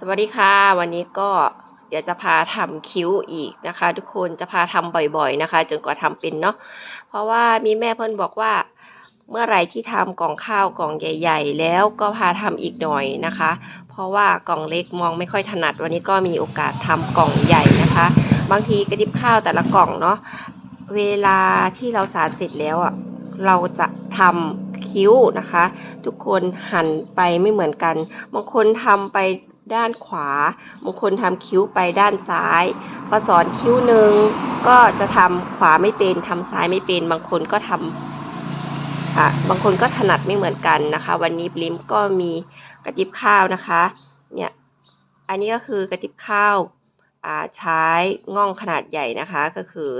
สวัสดีค่ะ วันนี้ก็เดี๋ยวจะพาทำคิ้วอีกนะคะ ทุกคนจะพาทำบ่อยๆนะคะ จนกว่าทำเป็นเนาะเพราะว่ามีแม่เพื่อนบอกว่า เมื่อไรที่ทำกล่องข้าวกล่องใหญ่ ๆ แล้วก็พาทำอีกหน่อยนะคะ เพราะว่ากล่องเล็กมองไม่ค่อยถนัด วันนี้ก็มีโอกาสทำกล่องใหญ่นะคะ บางทีกระดิบข้าวแต่ละกล่องเนาะเวลาที่เราสารเสร็จแล้วอะเราจะทำคิ้วนะคะ ทุกคนหันไปไม่เหมือนกัน บางคนทำไป ด้านขวาบางคนทำคิ้วไปด้านซ้าย พอสอนคิ้วหนึ่งก็จะทำขวาไม่เป็นทำซ้ายไม่เป็น บางคนก็ทำค่ะบางคนก็ถนัดไม่เหมือนกันนะคะ วันนี้บลิมก็มีกระติบข้าวนะคะเนี่ยอันนี้ก็คือกระติบข้าวอ่าใช้ง่องขนาดใหญ่นะคะ ก็คือ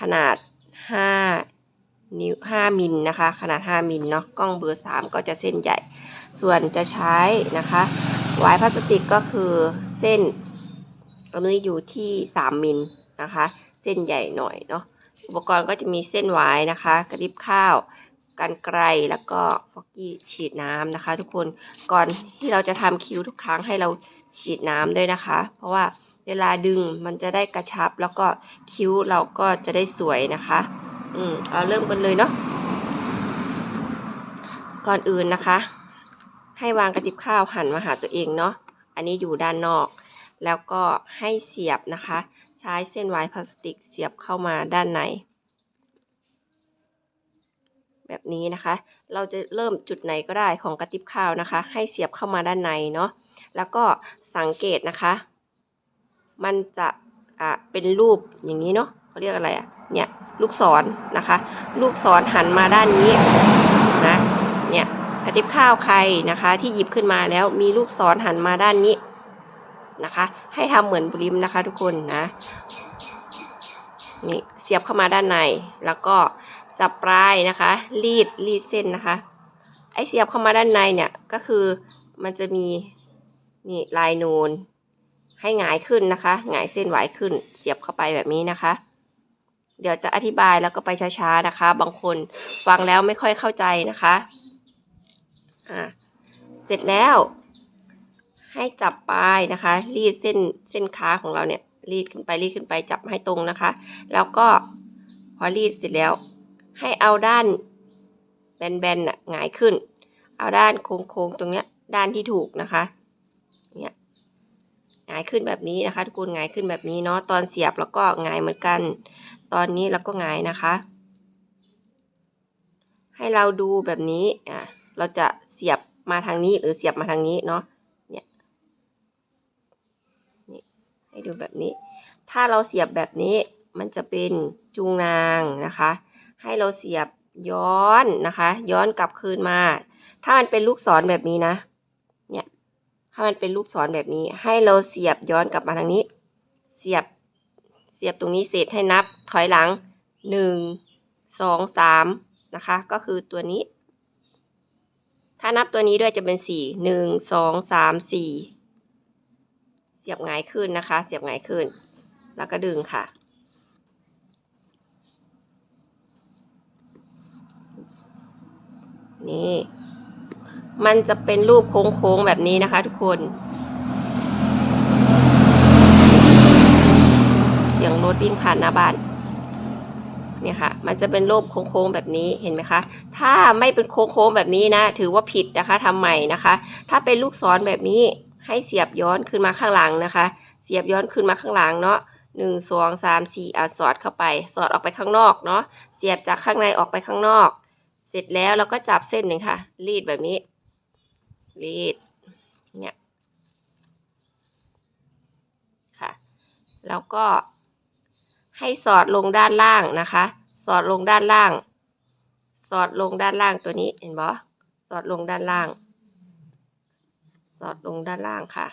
ขนาด 5 นิ้ว 5 มิลนะคะ ขนาด 5 มิลเนาะกล้องเบอร์ 3 ก็จะเส้นใหญ่ ส่วนจะใช้นะคะ วายพลาสติกก็คือเส้นตรงนี้อยู่ที่3มมิลนะคะ เส้นใหญ่หน่อยเนาะอุปกรณ์ก็จะมีเส้นวายนะคะ กระดิบข้าวกันไกลแล้วก็ฟอกกี้ฉีดน้ำนะคะ ทุกคนก่อนที่เราจะทำคิ้วทุกครั้งให้เราฉีดน้ำด้วยนะคะ เพราะว่าเวลาดึงมันจะได้กระชับแล้วก็คิ้วเราก็จะได้สวยนะคะ อืมเอาเริ่มกันเลยเนาะก่อนอื่นนะคะ ให้วางกระติบข้าวหันมาหาตัวเองเนาะ อันนี้อยู่ด้านนอก แล้วก็ให้เสียบนะคะ ใช้เส้นวายพลาสติกเสียบเข้ามาด้านใน แบบนี้นะคะ เราจะเริ่มจุดไหนก็ได้ของกระติบข้าวนะคะ ให้เสียบเข้ามาด้านในเนาะ แล้วก็สังเกตนะคะ มันจะอะเป็นรูปอย่างนี้เนาะเขาเรียกอะไรอะ เนี่ยลูกศรนนะคะ ลูกศรหันมาด้านนี้นะ เนี่ย กระติบข้าวใครนะคะ ที่หยิบขึ้นมาแล้วมีลูกศรหันมาด้านนี้นะคะ ให้ทำเหมือนบริมนะคะ ทุกคนนะนี่เสียบเข้ามาด้านใน แล้วก็จับปลายนะคะ รีดรีดเส้นนะคะ ไอเสียบเข้ามาด้านในเนี่ยก็คือมันจะมีนี่ลายนูนให้หงายขึ้นนะคะหงายเส้นไหวขึ้น เสียบเข้าไปแบบนี้นะคะ เดี๋ยวจะอธิบายแล้วก็ไปช้าๆนะคะ บางคนฟังแล้วไม่ค่อยเข้าใจนะคะ อ่าเสร็จแล้ว ให้จับปลายนะคะ รีดเส้นเส้นขาของเราเนี่ยรีดขึ้นไปรีดขึ้นไปจับให้ตรงนะคะ แล้วก็พอรีดเสร็จแล้ว ให้เอาด้านแบนๆน่ะหงายขึ้น เอาด้านโค้งๆตรงเนี้ยด้านที่ถูกนะคะเนี่ยหงายขึ้นแบบนี้นะคะทุกคนหงายขึ้นแบบนี้เนาะตอนเสียบแล้วก็หงายเหมือนกัน ตอนนี้เราก็หงายนะคะ ให้เราดูแบบนี้อะเราจะ สียบมาทางนี้หรือเสียบมาทางนี้เนาะเนี่ยนี่ให้ดูแบบนี้ ถ้าเราเสียบแบบนี้มันจะเป็นจูงนางนะคะ ให้เราเสียบย้อนนะคะ ย้อนกลับคืนมา ถ้ามันเป็นลูกศรแบบนี้นะเนี่ยถ้ามันเป็นลูกศรแบบนี้ ให้เราเสียบย้อนกลับมาทางนี้ เสียบเสียบตรงนี้เสร็จให้นับถอยหลังหนึ่งสองสามนะคะ ก็คือตัวนี้ ถ้านับตัวนี้ด้วยจะเป็นสี่หนึ่งสองสามสี่เสียบหงายขึ้นนะคะ เสียบหงายขึ้น แล้วก็ดึงค่ะ นี่ มันจะเป็นรูปโค้งๆแบบนี้นะคะทุกคน เสียงรถวิ่งผ่านหน้าบ้าน เนี่ยค่ะ มันจะเป็นรูปโค้งๆแบบนี้เห็นไหมคะ ถ้าไม่เป็นโค้งๆแบบนี้นะ ถือว่าผิดนะคะทำใหม่นะคะ ถ้าเป็นลูกศรแบบนี้ให้เสียบย้อนขึ้นมาข้างหลังนะคะ เสียบย้อนขึ้นมาข้างหลังเนาะหนึ่งสองสามสี่อะสอดเข้าไป สอดออกไปข้างนอกเนาะ เสียบจากข้างในออกไปข้างนอก เสร็จแล้วเราก็จับเส้นหนึ่งค่ะ รีดแบบนี้ รีด เนี่ย ค่ะ แล้วก็ ให้สอดลงด้านล่างนะคะ สอดลงด้านล่าง สอดลงด้านล่างตัวนี้เห็นบ่สอดลงด้านล่าง สอดลงด้านล่างค่ะ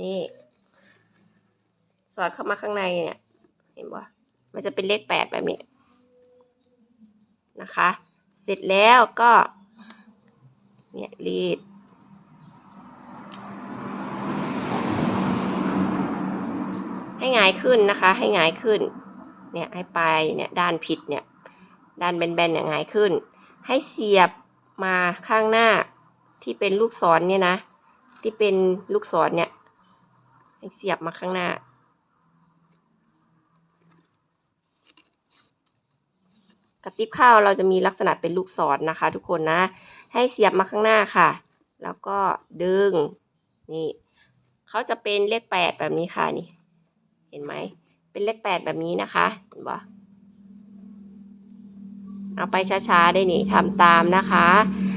นี่ สอดเข้ามาข้างในเนี่ย เห็นบ่มันจะเป็นเลขแปดแบบนี้นะคะ เสร็จแล้วก็ เนี่ยรีด ให้หงายขึ้นนะคะ ให้หงายขึ้น เนี่ยให้ปลายเนี่ยด้านผิดเนี่ยด้านแบนๆเนี่ยหงายขึ้น ให้เสียบมาข้างหน้าที่เป็นลูกศรเนี่ยนะ ที่เป็นลูกศรเนี่ย ให้เสียบมาข้างหน้ากระติบข้าวเราจะมีลักษณะเป็นลูกศรนะคะ ทุกคนนะ ให้เสียบมาข้างหน้าค่ะ แล้วก็ดึงนี่เขาจะเป็นเลขแปดแบบนี้ค่ะนี่ เห็นไหม เป็นเลขแปดแบบนี้นะคะ เห็นปะเอาไปช้าๆได้นี่ทำตามนะคะ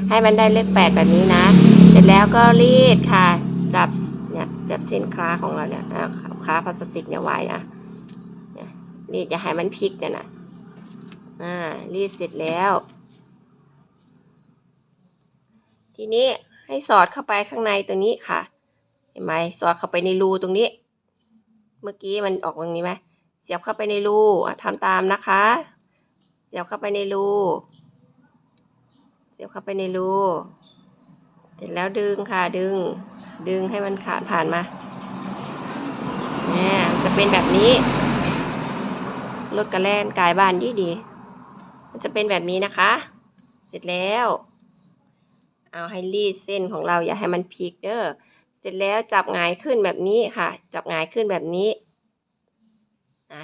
ให้มันได้เลขแปดแบบนี้นะ เสร็จแล้วก็รีดค่ะ จับเนี่ยจับเส้นคล้าของเราเนี่ยอ่าคล้าพลาสติกเนี่ยไว้นะเนี่ยรีดอย่าให้มันพลิกเนี่ยนะอ่ารีดเสร็จแล้ว ทีนี้ให้สอดเข้าไปข้างในตรงนี้ค่ะ เห็นไหมสอดเข้าไปในรูตรงนี้ เมื่อกี้มันออกตรงนี้ไหมเสียบเข้าไปในรูอะทำตามนะคะ เสียบเข้าไปในรู เสียบเข้าไปในรู เสร็จแล้วดึงค่ะดึง ดึงให้มันขาดผ่านมาเนี่ยจะเป็นแบบนี้ รถกระแล่นกายบ้านดีดีมันจะเป็นแบบนี้นะคะ เสร็จแล้ว เอาให้รีดเส้นของเราอย่าให้มันพลิกเด้อ เสร็จแล้วจับหงายขึ้นแบบนี้ค่ะ จับหงายขึ้นแบบนี้นะ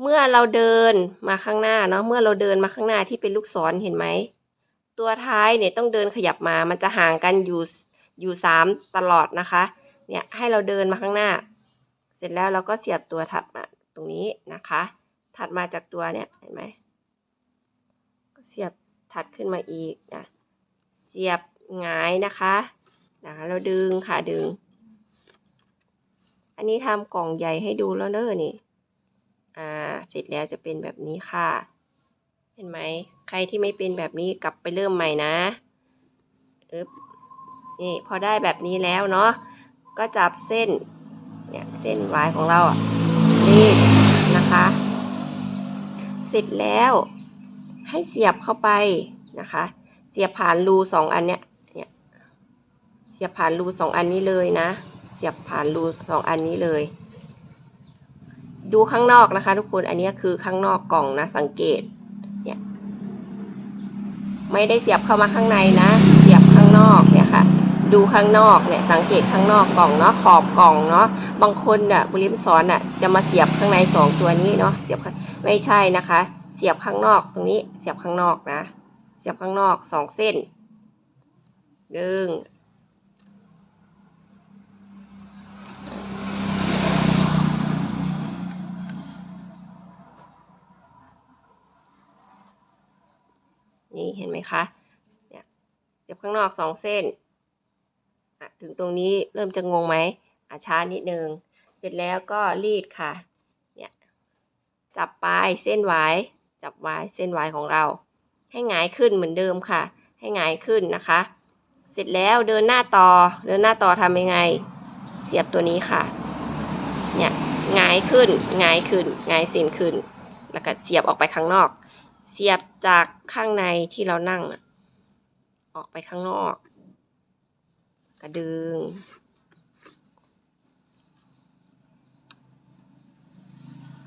เมื่อเราเดินมาข้างหน้าเนาะเมื่อเราเดินมาข้างหน้าที่เป็นลูกศรเห็นไหมตัวท้ายเนี่ยต้องเดินขยับมา มันจะห่างกันอยู่อยู่สามตลอดนะคะ เนี่ยให้เราเดินมาข้างหน้า เสร็จแล้วเราก็เสียบตัวถัดมาตรงนี้นะคะ ถัดมาจากตัวเนี่ยเห็นไหมเสียบถัดขึ้นมาอีกนะเสียบหงายนะคะ นะคะเราดึงค่ะดึง อันนี้ทำกล่องใหญ่ให้ดูแล้วเนอะนี่ อ่า เสร็จแล้วจะเป็นแบบนี้ค่ะ เห็นไหม ใครที่ไม่เป็นแบบนี้กลับไปเริ่มใหม่นะอึบนี่พอได้แบบนี้แล้วเนาะ ก็จับเส้น เนี่ยเส้นวายของเราอะรีดนะคะ เสร็จแล้วให้เสียบเข้าไปนะคะ เสียบผ่านรูสองอันเนี้ย สียบผ่านรูสองอันนี้เลยนะ เสียบผ่านรูสองอันนี้เลย ดูข้างนอกนะคะ ทุกคนอันนี้คือข้างนอกกล่องนะสังเกตเนี่ยไม่ได้เสียบเข้ามาข้างในนะ เสียบข้างนอกเนี่ยค่ะ ดูข้างนอกเนี่ยสังเกตข้างนอกกล่องเนาะขอบกล่องเนาะบางคนน่ะบริมสอนน่ะจะมาเสียบข้างในสองตัวนี้เนาะเสียบข้างไม่ใช่นะคะ เสียบข้างนอกตรงนี้เสียบข้างนอกนะ เสียบข้างนอกสองเส้นดึงนี่เห็นไหมคะเนี่ยเสียบข้างนอกสองเส้นถึงตรงนี้เริ่มจะงงไหมอะช้านิดนึง เสร็จแล้วก็รีดค่ะเนี่ยจับปลายเส้นหวายจับวายเส้นหวายของเรา ให้หงายขึ้นเหมือนเดิมค่ะ ให้หงายขึ้นนะคะ เสร็จแล้วเดินหน้าต่อเดินหน้าต่อทำยังไง เสียบตัวนี้ค่ะเนี่ยหงายขึ้นหงายขึ้นหงายเส้นขึ้น แล้วก็เสียบออกไปข้างนอก เสียบจากข้างในที่เรานั่งออกไปข้างนอก กระดึง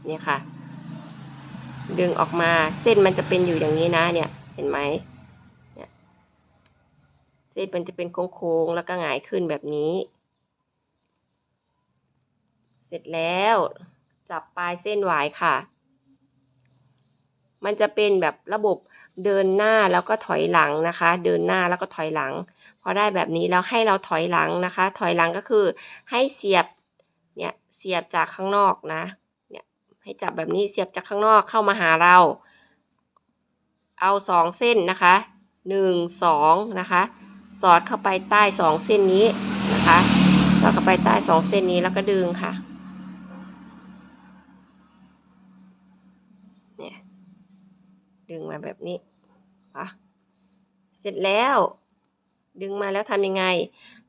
เนี่ยค่ะ ดึงออกมาเส้นมันจะเป็นอยู่อย่างนี้นะเนี่ย เห็นไหมเนี่ยเส้นมันจะเป็นโค้งๆแล้วก็หงายขึ้นแบบนี้ เสร็จแล้ว จับปลายเส้นหวายค่ะ มันจะเป็นแบบระบบเดินหน้าแล้วก็ถอยหลังนะคะ เดินหน้าแล้วก็ถอยหลัง พอได้แบบนี้แล้วให้เราถอยหลังนะคะ ถอยหลังก็คือให้เสียบเนี่ยเสียบจากข้างนอกนะเนี่ยให้จับแบบนี้เสียบจากข้างนอกเข้ามาหาเรา เอาสองเส้นนะคะหนึ่งสองนะคะสอดเข้าไปใต้สองเส้นนี้นะคะสอดเข้าไปใต้สองเส้นนี้แล้วก็ดึงค่ะ เนี่ย ดึงมาแบบนี้ปะเสร็จแล้ว ดึงมาแล้วทำยังไง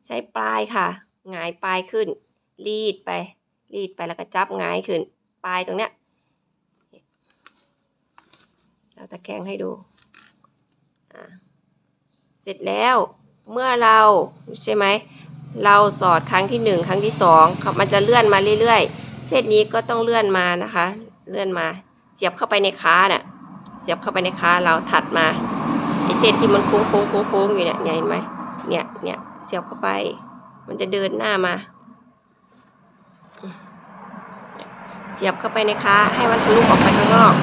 ใช้ปลายค่ะหงายปลายขึ้น รีดไป รีดไปแล้วก็จับหงายขึ้น ปลายตรงเนี้ยเราตะแคงให้ดูอ่าเสร็จแล้วเมื่อเราใช่ไหมเราสอดครั้งที่หนึ่งครั้งที่สองมันจะเลื่อนมาเรื่อยๆ เส้นนี้ก็ต้องเลื่อนมานะคะ เลื่อนมา เสียบเข้าไปในค้าน่ะ สียบเข้าไปในขาเราถัดมาไอเส้นที่มันโค้งโค้งโค้งโค้งอยู่เนี่ยเห็นไหมเนี่ยเนี่ยเสียบเข้าไป มันจะเดินหน้ามา เสียบเข้าไปในขาให้มันทะลุออกไปข้างนอก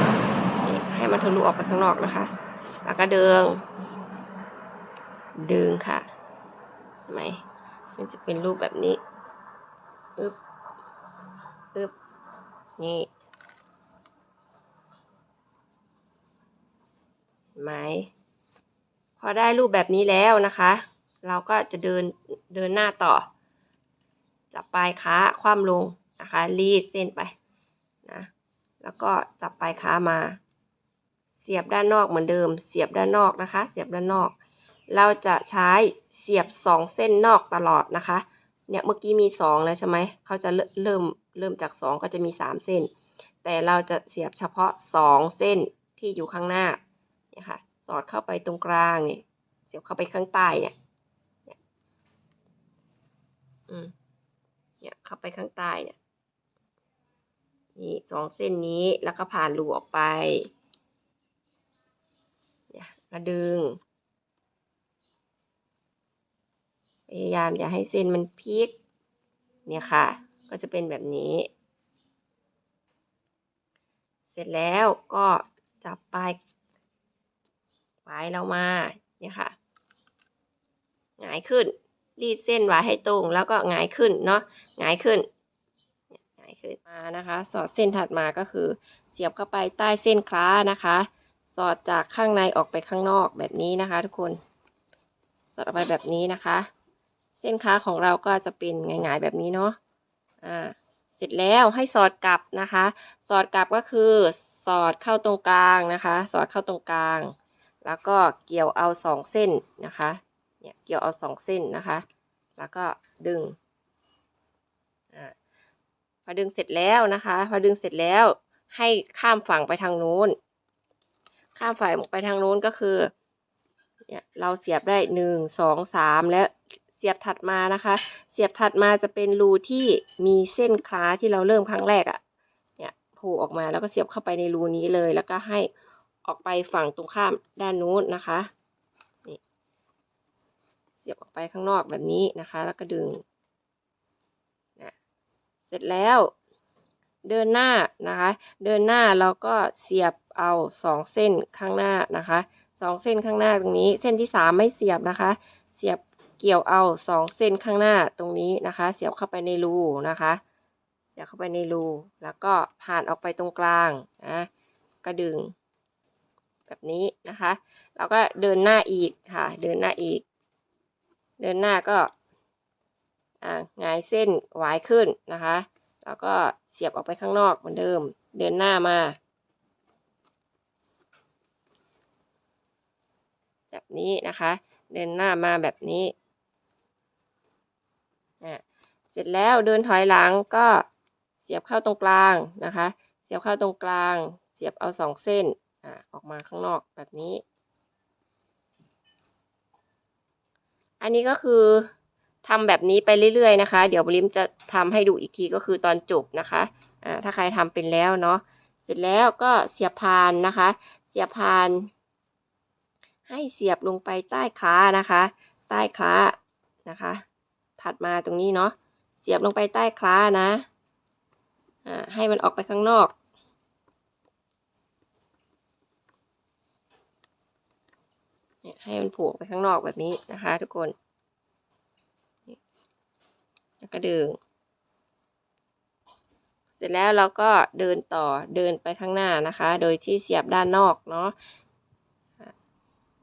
ให้มันทะลุออกไปข้างนอกนะคะ แล้วก็เดิงดึงค่ะไหมมันจะเป็นรูปแบบนี้อึบอึบนี่ ไหมพอได้รูปแบบนี้แล้วนะคะ เราก็จะเดินเดินหน้าต่อ จับปลายขาคว่ำลงนะคะ รีดเส้นไปนะแล้วก็จับปลายขามา เสียบด้านนอกเหมือนเดิม เสียบด้านนอกนะคะ เสียบด้านนอก เราจะใช้เสียบสองเส้นนอกตลอดนะคะ เนี่ยเมื่อกี้มีสองแล้วใช่ไหมเขาจะเริ่มเริ่มเริ่มจากสองก็จะมีสามเส้น แต่เราจะเสียบเฉพาะสองเส้นที่อยู่ข้างหน้า เนี่ยค่ะ สอดเข้าไปตรงกลางเนี่ยเสียบเข้าไปข้างใต้เนี่ยเนี่ยอืมเนี่ยเข้าไปข้างใต้เนี่ยนี่สองเส้นนี้แล้วก็ผ่านรูออกไปเนี่ยแล้วดึง พยายามอย่าให้เส้นมันพลิก เนี่ยค่ะ ก็จะเป็นแบบนี้ เสร็จแล้วก็จับปลาย ปลายเรามาเนี่ยค่ะหงายขึ้น รีดเส้นไว้ให้ตรงแล้วก็หงายขึ้นเนาะหงายขึ้นหงายขึ้นมานะคะ สอดเส้นถัดมาก็คือ เสียบเข้าไปใต้เส้นคล้านะคะ สอดจากข้างในออกไปข้างนอกแบบนี้นะคะ ทุกคนสอดออกไปแบบนี้นะคะ เส้นค้าของเราก็จะเป็นหงายๆแบบนี้เนาะอ่าเสร็จแล้วให้สอดกลับนะคะ สอดกลับก็คือสอดเข้าตรงกลางนะคะ สอดเข้าตรงกลาง แล้วก็เกี่ยวเอาสองเส้นนะคะ เนี่ยเกี่ยวเอาสองเส้นนะคะ แล้วก็ดึงอ่าพอดึงเสร็จแล้วนะคะ พอดึงเสร็จแล้วให้ข้ามฝั่งไปทางนู้น ข้ามฝั่งไปทางนู้นก็คือ เนี่ยเราเสียบได้หนึ่งสองสามแล้วเสียบถัดมานะคะ เสียบถัดมาจะเป็นรูที่มีเส้นคล้าที่เราเริ่มครั้งแรกอะ่ะ เนี่ยโผล่ออกมาแล้วก็เสียบเข้าไปในรูนี้เลย แล้วก็ให้ ออกไปฝั่งตรงข้ามด้านนู้นนะคะนี่เสียบออกไปข้างนอกแบบนี้นะคะ แล้วก็ดึงนะเสร็จแล้ว เดินหน้านะคะ เดินหน้าเราก็เสียบเอาสองเส้นข้างหน้านะคะสองเส้นข้างหน้าตรงนี้ เส้นที่สามไม่เสียบนะคะ เสียบเกี่ยวเอาสองเส้นข้างหน้าตรงนี้นะคะ เสียบเข้าไปในรูนะคะเสียบเข้าไปในรู แล้วก็ผ่านออกไปตรงกลางนะก็ดึง แบบนี้นะคะแล้วก็เดินหน้าอีกค่ะ เดินหน้าอีก เดินหน้าก็งายเส้นหวายขึ้นนะคะ แล้วก็เสียบออกไปข้างนอกเหมือนเดิม เดินหน้ามา แบบนี้นะคะ เดินหน้ามาแบบนี้เสร็จแล้วเดินถอยหลังก็เสียบเข้าตรงกลางนะคะ เสียบเข้าตรงกลาง เสียบเอาสองเส้น อะออกมาข้างนอกแบบนี้ อันนี้ก็คือทำแบบนี้ไปเรื่อย ๆ นะคะ เดี๋ยวบริมจะทำให้ดูอีกทีก็คือตอนจบนะคะอ่าถ้าใครทำเป็นแล้วเนาะเสร็จแล้วก็เสียบพานนะคะ เสียบพาน ให้เสียบลงไปใต้คล้านะคะ ใต้คล้านะคะ ถัดมาตรงนี้เนาะเสียบลงไปใต้คล้านะอ่าให้มันออกไปข้างนอก เนี่ยให้มันผล่ออกไปข้างนอกแบบนี้นะคะ ทุกคน แล้วก็ดึง เสร็จแล้วเราก็เดินต่อเดินไปข้างหน้านะคะ โดยที่เสียบด้านนอกเนาะ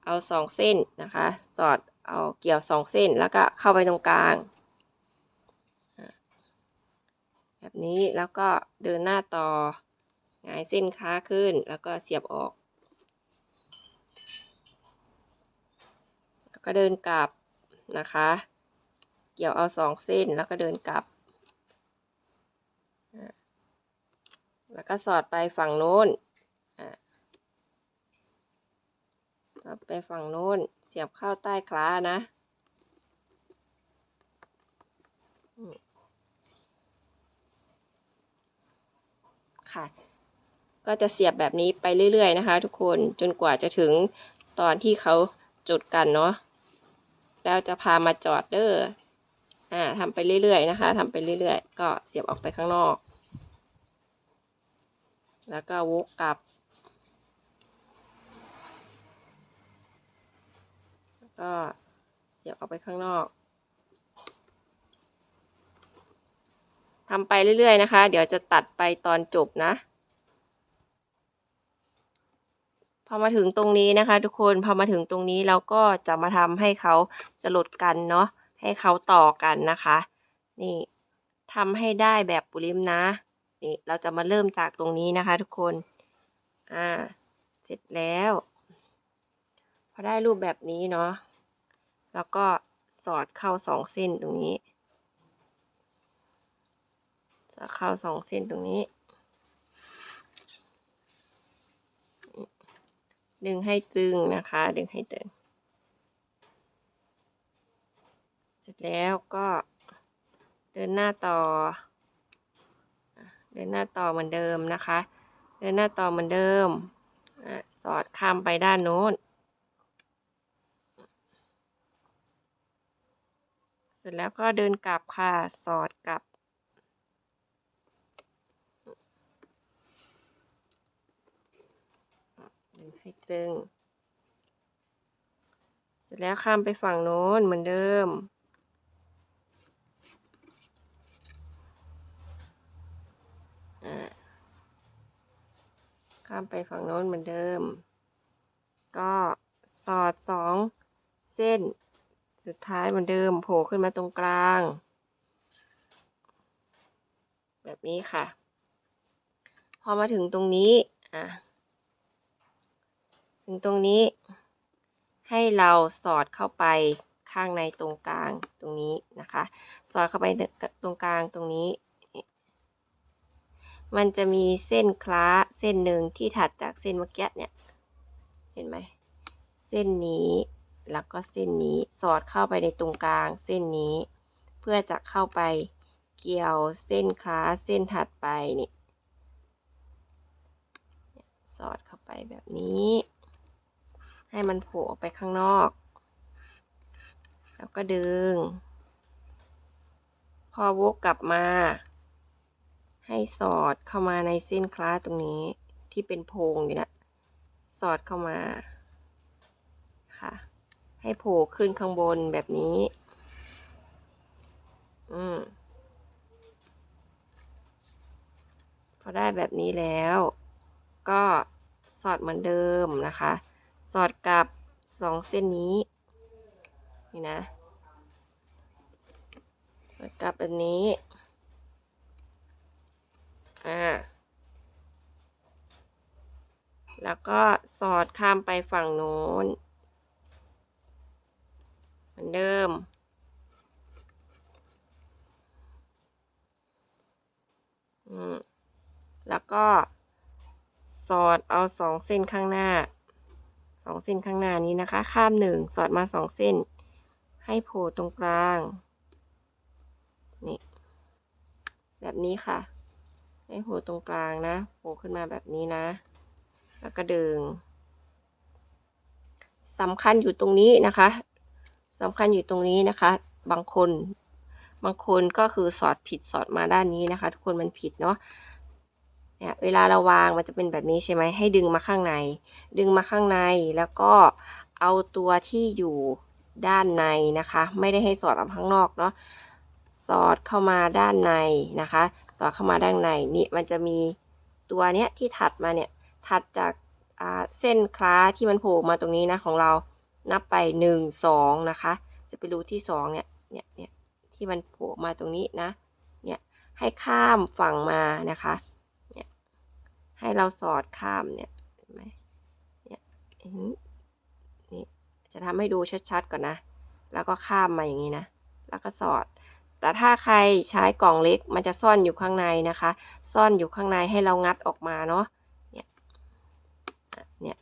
เอาสองเส้นนะคะ สอดเอาเกี่ยวสองเส้นแล้วก็เข้าไปตรงกลางแบบนี้แล้วก็เดินหน้าต่อหงายเส้นค้าขึ้นแล้วก็เสียบออก แล้ว ก็เดินกลับนะคะ เกี่ยวเอาสองเส้นแล้วก็เดินกลับ แล้วก็สอดไปฝั่งโน้นอะก็ไปฝั่งโน้น เสียบเข้าใต้คล้านะค่ะ ก็จะเสียบแบบนี้ไปเรื่อย ๆ นะคะ ทุกคนจนกว่าจะถึงตอนที่เขาจุดกันเนาะ แล้วจะพามาจอดเด้ออ่าทำไปเรื่อยๆนะคะทำไปเรื่อยๆ ก็เสียบออกไปข้างนอก แล้วก็วกกลับ แล้วก็เสียบออกไปข้างนอกทำไปเรื่อยๆนะคะ เดี๋ยวจะตัดไปตอนจบนะ พอมาถึงตรงนี้นะคะ ทุกคนพอมาถึงตรงนี้เราก็จะมาทำให้เขาสลดกันเนาะให้เขาต่อกันนะคะ นี่ทำให้ได้แบบปุริมนะนี่เราจะมาเริ่มจากตรงนี้นะคะ ทุกคนอ่าเสร็จแล้วพอได้รูปแบบนี้เนาะแล้วก็สอดเข้าสองเส้นตรงนี้สอดเข้าสองเส้นตรงนี้ ดึงให้ตึงนะคะ ดึงให้ตึง เสร็จแล้วก็เดินหน้าต่อ เดินหน้าต่อเหมือนเดิมนะคะ เดินหน้าต่อเหมือนเดิมอะสอดข้ามไปด้านโน้น เสร็จแล้วก็เดินกลับค่ะ สอดกลับ ดึงให้ตึง เสร็จแล้วข้ามไปฝั่งโน้นเหมือนเดิมอ่าข้ามไปฝั่งโน้นเหมือนเดิม ก็สอดสองเส้นสุดท้ายเหมือนเดิมโผล่ขึ้นมาตรงกลาง แบบนี้ค่ะ พอมาถึงตรงนี้ อะ ถึงตรงนี้ ให้เราสอดเข้าไปข้างในตรงกลางตรงนี้นะคะ สอดเข้าไปตรงกลางตรงนี้ มันจะมีเส้นคล้าเส้นหนึ่งที่ถัดจากเส้นเมื่อกี้เนี่ยเห็นไหมเส้นนี้แล้วก็เส้นนี้สอดเข้าไปในตรงกลางเส้นนี้ เพื่อจะเข้าไปเกี่ยวเส้นคล้าเส้นถัดไปนี่สอดเข้าไปแบบนี้ ให้มันโผล่ออกไปข้างนอก แล้วก็ดึง พอวกกลับมา ให้สอดเข้ามาในเส้นคล้าตรงนี้ที่เป็นโพรงอยู่นะสอดเข้ามาค่ะ ให้โผล่ขึ้นข้างบนแบบนี้ อืมพอได้แบบนี้แล้ว ก็สอดเหมือนเดิมนะคะ สอดกับสองเส้นนี้ นี่นะ สอดกับแบบนี้ อ่า แล้วก็สอดข้ามไปฝั่งโน้น เหมือนเดิมอืมแล้วก็สอดเอาสองเส้นข้างหน้า สองเส้นข้างหน้านี้นะคะ ข้ามหนึ่งสอดมาสองเส้น ให้โผล่ตรงกลาง นี่ แบบนี้ค่ะ ให้โผล่ตรงกลางนะ โผล่ขึ้นมาแบบนี้นะ แล้วก็ดึงสำคัญอยู่ตรงนี้นะคะสำคัญอยู่ตรงนี้นะคะ บางคน บางคนก็คือสอดผิดสอดมาด้านนี้นะคะ ทุกคนมันผิดเนาะ เนี่ยเวลาเราวางมันจะเป็นแบบนี้ใช่ไหมให้ดึงมาข้างใน ดึงมาข้างในแล้วก็เอาตัวที่อยู่ด้านในนะคะ ไม่ได้ให้สอดออกข้างนอกเนาะสอดเข้ามาด้านในนะคะ สอดเข้ามาด้านในนี่มันจะมีตัวเนี้ยที่ถัดมาเนี่ยถัดจากาเส้นคล้าที่มันโผล่มาตรงนี้นะของเรานับไปหนึ่งสองนะคะ จะไปรูที่สองเนี่ยเนี่ยเนี่ยที่มันโผล่มาตรงนี้นะเนี่ยให้ข้ามฝั่งมานะคะ ให้เราสอดข้ามเนี่ยเห็นไหมเนี่ยอย่างนี้นี่จะทำให้ดูชัดๆก่อนนะ แล้วก็ข้ามมาอย่างนี้นะ แล้วก็สอด แต่ถ้าใครใช้กล่องเล็กมันจะซ่อนอยู่ข้างในนะคะ ซ่อนอยู่ข้างในให้เรางัดออกมาเนาะเนี่ยเนี่ย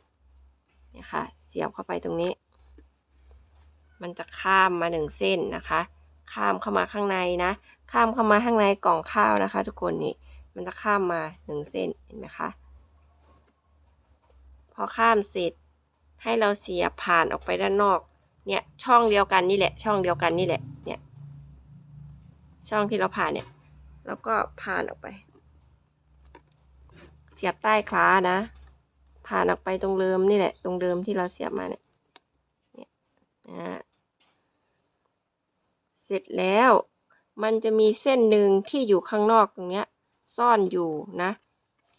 เนี่ยค่ะ เสียบเข้าไปตรงนี้ มันจะข้ามมาหนึ่งเส้นนะคะ ข้ามเข้ามาข้างในนะ ข้ามเข้ามาข้างในกล่องข้าวนะคะ ทุกคนนี่ มันจะข้ามมาหนึ่งเส้นเห็นไหมคะ พอข้ามเสร็จให้เราเสียผ่านออกไปด้านนอก เนี่ยช่องเดียวกันนี่แหละ ช่องเดียวกันนี่แหละ เนี่ย ช่องที่เราผ่านเนี่ย แล้วก็ผ่านออกไป เสียบใต้คล้านะ ผ่านออกไปตรงเดิมนี่แหละ ตรงเดิมที่เราเสียบมาเนี่ย เนี่ยอ่าเสร็จแล้วมันจะมีเส้นหนึ่งที่อยู่ข้างนอกตรงเนี้ย ซ่อนอยู่นะ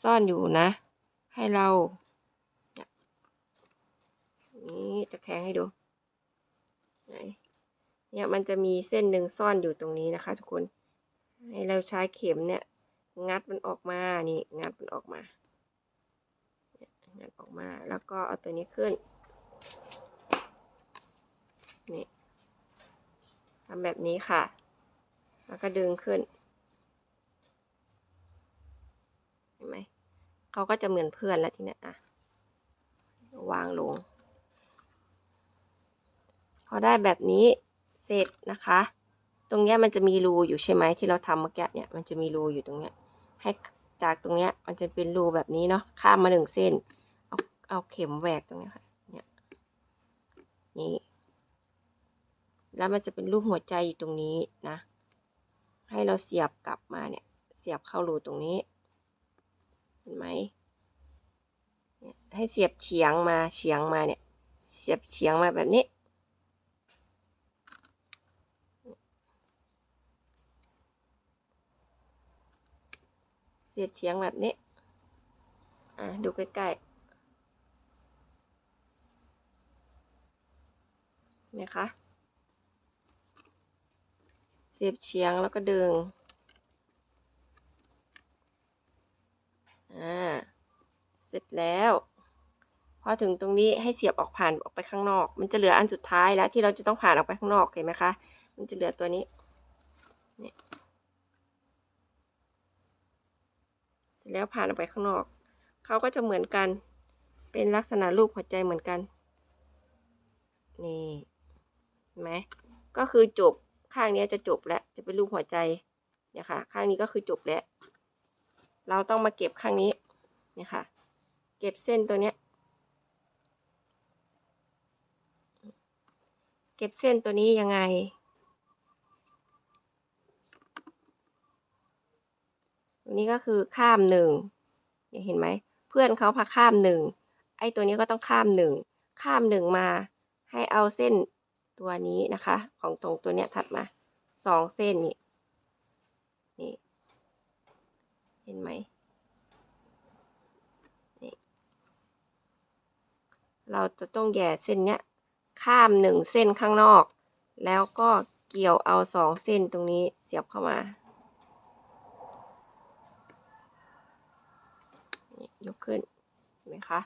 ซ่อนอยู่นะ ให้เรานี่จะแข็งให้ดูไหนเนี่ยมันจะมีเส้นหนึ่งซ่อนอยู่ตรงนี้นะคะ ทุกคน ให้เราใช้เข็มเนี่ย งัดมันออกมานี่งัดมันออกมานี่ยงัดออกมาแล้วก็เอาตัวนี้ขึ้นนี่ทำแบบนี้ค่ะ แล้วก็ดึงขึ้น เห็นไหมเขาก็จะเหมือนเพื่อนแล้วทีเนี้ยอะวางลง พอได้แบบนี้เสร็จนะคะ ตรงเนี้ยมันจะมีรูอยู่ใช่ไหมที่เราทำเมื่อกี้เนี่ยมันจะมีรูอยู่ตรงเนี้ยให้จากตรงเนี้ยมันจะเป็นรูแบบนี้เนาะข้ามมาหนึ่งเส้น เอาเอาเข็มแหวกตรงเนี้ยค่ะเนี่ยนี่แล้วมันจะเป็นรูปหัวใจอยู่ตรงนี้นะ ให้เราเสียบกลับมาเนี่ย เสียบเข้ารูตรงนี้ ห็นไหมให้เสียบเฉียงมาเฉียงมาเนี่ย เสียบเฉียงมาแบบนี้ เสียบเฉียงแบบนี้ อะดูใกล้ๆเนี่ยคะ เสียบเฉียงแล้วก็ดึง อ่า เสร็จแล้ว พอถึงตรงนี้ให้เสียบออกผ่านออกไปข้างนอก มันจะเหลืออันสุดท้ายแล้วที่เราจะต้องผ่านออกไปข้างนอกเห็นไหมคะ มันจะเหลือตัวนี้เนี่ยเสร็จแล้วผ่านออกไปข้างนอก เขาก็จะเหมือนกัน เป็นลักษณะรูปหัวใจเหมือนกัน นี่เห็นไหม ก็คือจบ ข้างนี้จะจบแล้ว จะเป็นรูปหัวใจเนี่ยค่ะ ข้างนี้ก็คือจบแล้ว เราต้องมาเก็บข้างนี้เนี่ยค่ะ เก็บเส้นตัวเนี้ย เก็บเส้นตัวนี้ยังไง ตัวนี้ก็คือข้ามหนึ่งเนี่ยเห็นไหม เพื่อนเขาพาข้ามหนึ่ง ไอ้ตัวนี้ก็ต้องข้ามหนึ่ง ข้ามหนึ่งมา ให้เอาเส้นตัวนี้นะคะ ของตรงตัวเนี้ยถัดมาสองเส้นนี่นี่ เห็นไหมนี่เราจะต้องแย่เส้นเนี้ยข้ามหนึ่งเส้นข้างนอก แล้วก็เกี่ยวเอาสองเส้นตรงนี้เสียบเข้ามา ยกขึ้นเห็นไหมคะ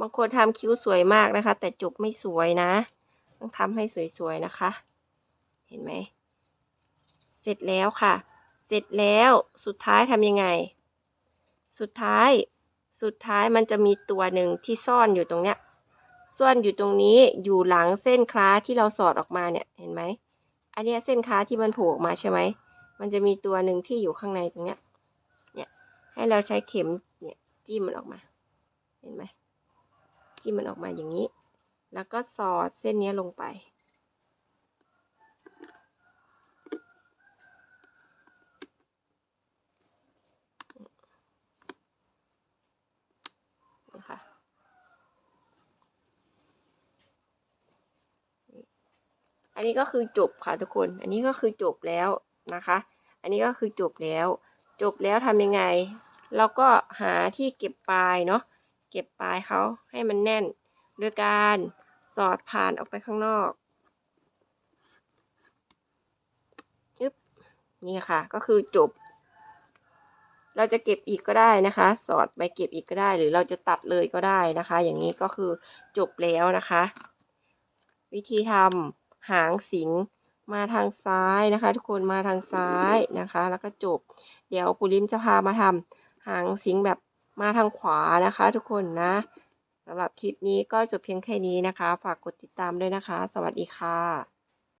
บางคนทำคิ้วสวยมากนะคะ แต่จบไม่สวยนะ ต้องทำให้สวยๆนะคะ เห็นไหม เสร็จแล้วค่ะ เสร็จแล้วสุดท้ายทำยังไง สุดท้าย สุดท้ายมันจะมีตัวหนึ่งที่ซ่อนอยู่ตรงเนี้ย ซ่อนอยู่ตรงนี้อยู่หลังเส้นคล้าที่เราสอดออกมาเนี่ย เห็นไหม อันนี้เส้นคล้าที่มันโผล่ออกมาใช่ไหม มันจะมีตัวหนึ่งที่อยู่ข้างในตรงเนี้ย เนี่ย ให้เราใช้เข็มเนี่ยจิ้มมันออกมา เห็นไหมจิ้มมันออกมาอย่างนี้ แล้วก็สอดเส้นนี้ลงไป นนี้ก็คือจบค่ะทุกคน อันนี้ก็คือจบแล้วนะคะ อันนี้ก็คือจบแล้ว จบแล้วทำยังไง เราก็หาที่เก็บปลายเนาะ เก็บปลายเขาให้มันแน่น โดยการสอดผ่านออกไปข้างนอกยึบนี่ค่ะ ก็คือจบ เราจะเก็บอีกก็ได้นะคะ สอดไปเก็บอีกก็ได้ หรือเราจะตัดเลยก็ได้นะคะ อย่างนี้ก็คือจบแล้วนะคะ วิธีทำ หางสิงมาทางซ้ายนะคะ ทุกคนมาทางซ้ายนะคะ แล้วก็จบ เดี๋ยวปูริมจะพามาทำหางสิงแบบมาทางขวานะคะ ทุกคนนะสำหรับคลิปนี้ก็จบเพียงแค่นี้นะคะ ฝากกดติดตามด้วยนะคะ สวัสดีค่ะ